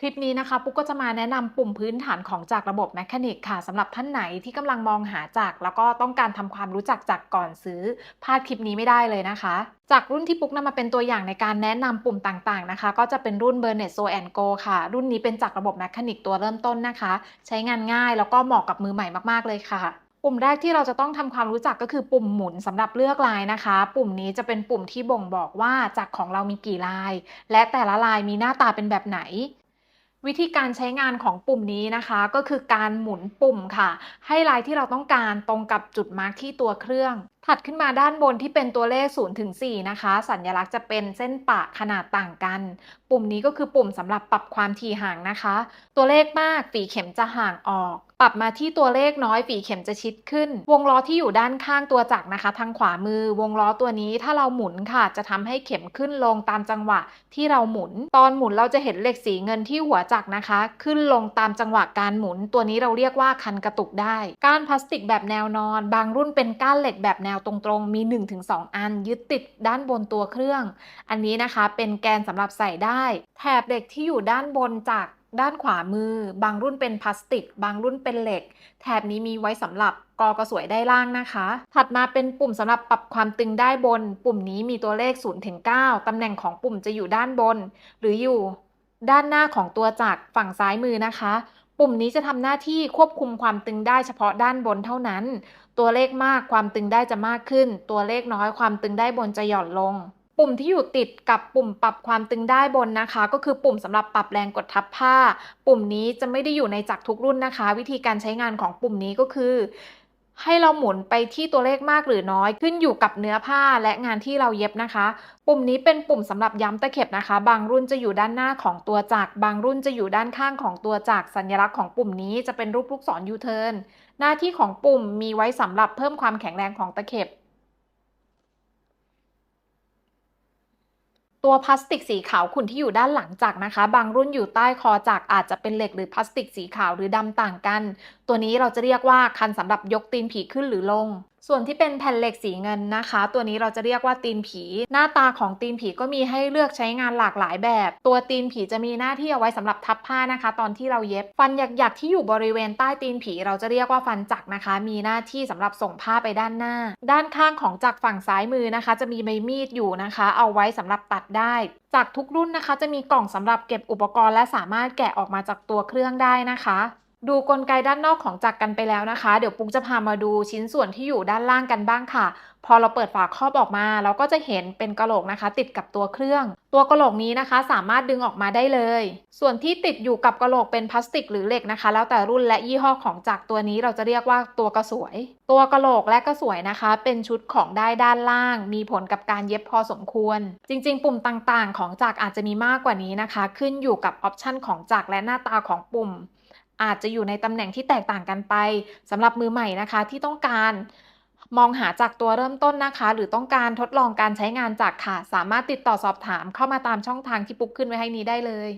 คลิปนี้นะคะปุ๊กก็จะมาแนะนำปุ่มพื้นฐานของจากระบบแมคานิกค่ะสำหรับท่านไหนที่กำลังมองหาจากแล้วก็ต้องการทำความรู้จักจากก่อนซื้อพลาดคลิปนี้ไม่ได้เลยนะคะ จากรุ่นที่ปุ๊กนำมาเป็นตัวอย่างในการแนะนำปุ่มต่างๆนะคะ ก็จะเป็นรุ่น b e r n e t So Go ค่ะ รุ่นนี้เป็นจากระบบแมคานิกตัวเริ่มต้นนะคะ ใช้งานง่ายแล้วก็เหมาะกับมือใหม่มากๆเลยค่ะปุ่มแรกที่เราจะต้องทำความรู้จักก็คือปุ่มหมุนสำหรับเลือกลายนะคะ ปุ่มนี้จะเป็นปุ่มที่บ่งบอกว่าจักของเรามีกี่ลาย และแต่ละลายมีหน้าตาเป็นแบบไหน วิธีการใช้งานของปุ่มนี้นะคะก็คือการหมุนปุ่มค่ะ ให้ลายที่เราต้องการตรงกับจุดมาร์กที่ตัวเครื่อง ถัดขึ้นมาด้านบนที่เป็นตัวเลข0ถึง4นะคะ สัญลักษณ์จะเป็นเส้นปะขนาดต่างกัน ปุ่มนี้ก็คือปุ่มสำหรับปรับความถี่ห่างนะคะ ตัวเลขมากฝีเข็มจะห่างออก ปรับมาที่ตัวเลขน้อยฝีเข็มจะชิดขึ้น วงล้อที่อยู่ด้านข้างตัวจักรนะคะ ทางขวามือ วงล้อตัวนี้ถ้าเราหมุนค่ะ จะทำให้เข็มขึ้นลงตามจังหวะที่เราหมุน ตอนหมุนเราจะเห็นเหล็กสีเงินที่หัวจักรนะคะ ขึ้นลงตามจังหวะการหมุน ตัวนี้เราเรียกว่าคันกระตุกได้ ก้านพลาสติกแบบแนวนอน บางรุ่นเป็นก้านเหล็กแบบแนวตรงๆ มี 1-2 อันยึดติดด้านบนตัวเครื่อง อันนี้นะคะเป็นแกนสำหรับใส่ได้ แถบเหล็กที่อยู่ด้านบนจากด้านขวามือ บางรุ่นเป็นพลาสติก บางรุ่นเป็นเหล็ก แถบนี้มีไว้สำหรับกอกระสวยได้ล่างนะคะ ถัดมาเป็นปุ่มสำหรับปรับความตึงได้บน ปุ่มนี้มีตัวเลข0ถึง9ตำแหน่งของปุ่มจะอยู่ด้านบน หรืออยู่ด้านหน้าของตัวจักรฝั่งซ้ายมือนะคะ ปุ่มนี้จะทำหน้าที่ควบคุมความตึงได้เฉพาะด้านบนเท่านั้น ตัวเลขมากความตึงได้จะมากขึ้น ตัวเลขน้อยความตึงได้บนจะหย่อนลง ปุ่มที่อยู่ติดกับปุ่มปรับความตึงได้บนนะคะ ก็คือปุ่มสำหรับปรับแรงกดทับผ้า ปุ่มนี้จะไม่ได้อยู่ในจักรทุกรุ่นนะคะ วิธีการใช้งานของปุ่มนี้ก็คือ ให้เราหมุนไปที่ตัวเลขมากหรือน้อยขึ้นอยู่กับเนื้อผ้าและงานที่เราเย็บนะคะ ปุ่มนี้เป็นปุ่มสำหรับย้ำตะเข็บนะคะ บางรุ่นจะอยู่ด้านหน้าของตัวจักรบางรุ่นจะอยู่ด้านข้างของตัวจักรสัญลักษณ์ของปุ่มนี้จะเป็นรูปลูกศรยูเทิร์นหน้าที่ของปุ่มมีไว้สำหรับเพิ่มความแข็งแรงของตะเข็บ ตัวพลาสติกสีขาวขุ่นที่อยู่ด้านหลังจักรนะคะ บางรุ่นอยู่ใต้คอจักรอาจจะเป็นเหล็กหรือพลาสติกสีขาวหรือดำต่างกัน ตัวนี้เราจะเรียกว่าคันสำหรับยกตีนผีขึ้นหรือลง ส่วนที่เป็นแผ่นเหล็กสีเงินนะคะ ตัวนี้เราจะเรียกว่าตีนผี หน้าตาของตีนผีก็มีให้เลือกใช้งานหลากหลายแบบ ตัวตีนผีจะมีหน้าที่เอาไว้สำหรับทับผ้านะคะ ตอนที่เราเย็บ ฟันหยักๆที่อยู่บริเวณใต้ตีนผี เราจะเรียกว่าฟันจักนะคะ มีหน้าที่สำหรับส่งผ้าไปด้านหน้า ด้านข้างของจักฝั่งซ้ายมือนะคะ จะมีใบมีดอยู่นะคะ เอาไว้สำหรับตัดได้จากทุกรุ่นนะคะ จะมีกล่องสำหรับเก็บอุปกรณ์และสามารถแกะออกมาจากตัวเครื่องได้นะคะ ดูกลไกด้านนอกของจักรกันไปแล้วนะคะ เดี๋ยวปุ๊กจะพามาดูชิ้นส่วนที่อยู่ด้านล่างกันบ้างค่ะ พอเราเปิดฝาครอบออกมา เราก็จะเห็นเป็นกระโหลกนะคะ ติดกับตัวเครื่อง ตัวกระโหลกนี้นะคะ สามารถดึงออกมาได้เลย ส่วนที่ติดอยู่กับกระโหลกเป็นพลาสติกหรือเหล็กนะคะ แล้วแต่รุ่นและยี่ห้อของจักรตัวนี้เราจะเรียกว่าตัวกระสวย ตัวกระโหลกและกระสวยนะคะ เป็นชุดของได้ด้านล่าง มีผลกับการเย็บพอสมควร จริง ๆ ปุ่มต่างๆ ของจักรอาจจะมีมากกว่านี้นะคะ ขึ้นอยู่กับออปชันของจักรและหน้าตาของปุ่ม อาจจะอยู่ในตำแหน่งที่แตกต่างกันไปสำหรับมือใหม่นะคะที่ต้องการมองหาจากตัวเริ่มต้นนะคะ หรือต้องการทดลองการใช้งานจากค่ะ สามารถติดต่อสอบถามเข้ามาตามช่องทางที่ปุ๊กขึ้นไว้ให้นี้ได้เลย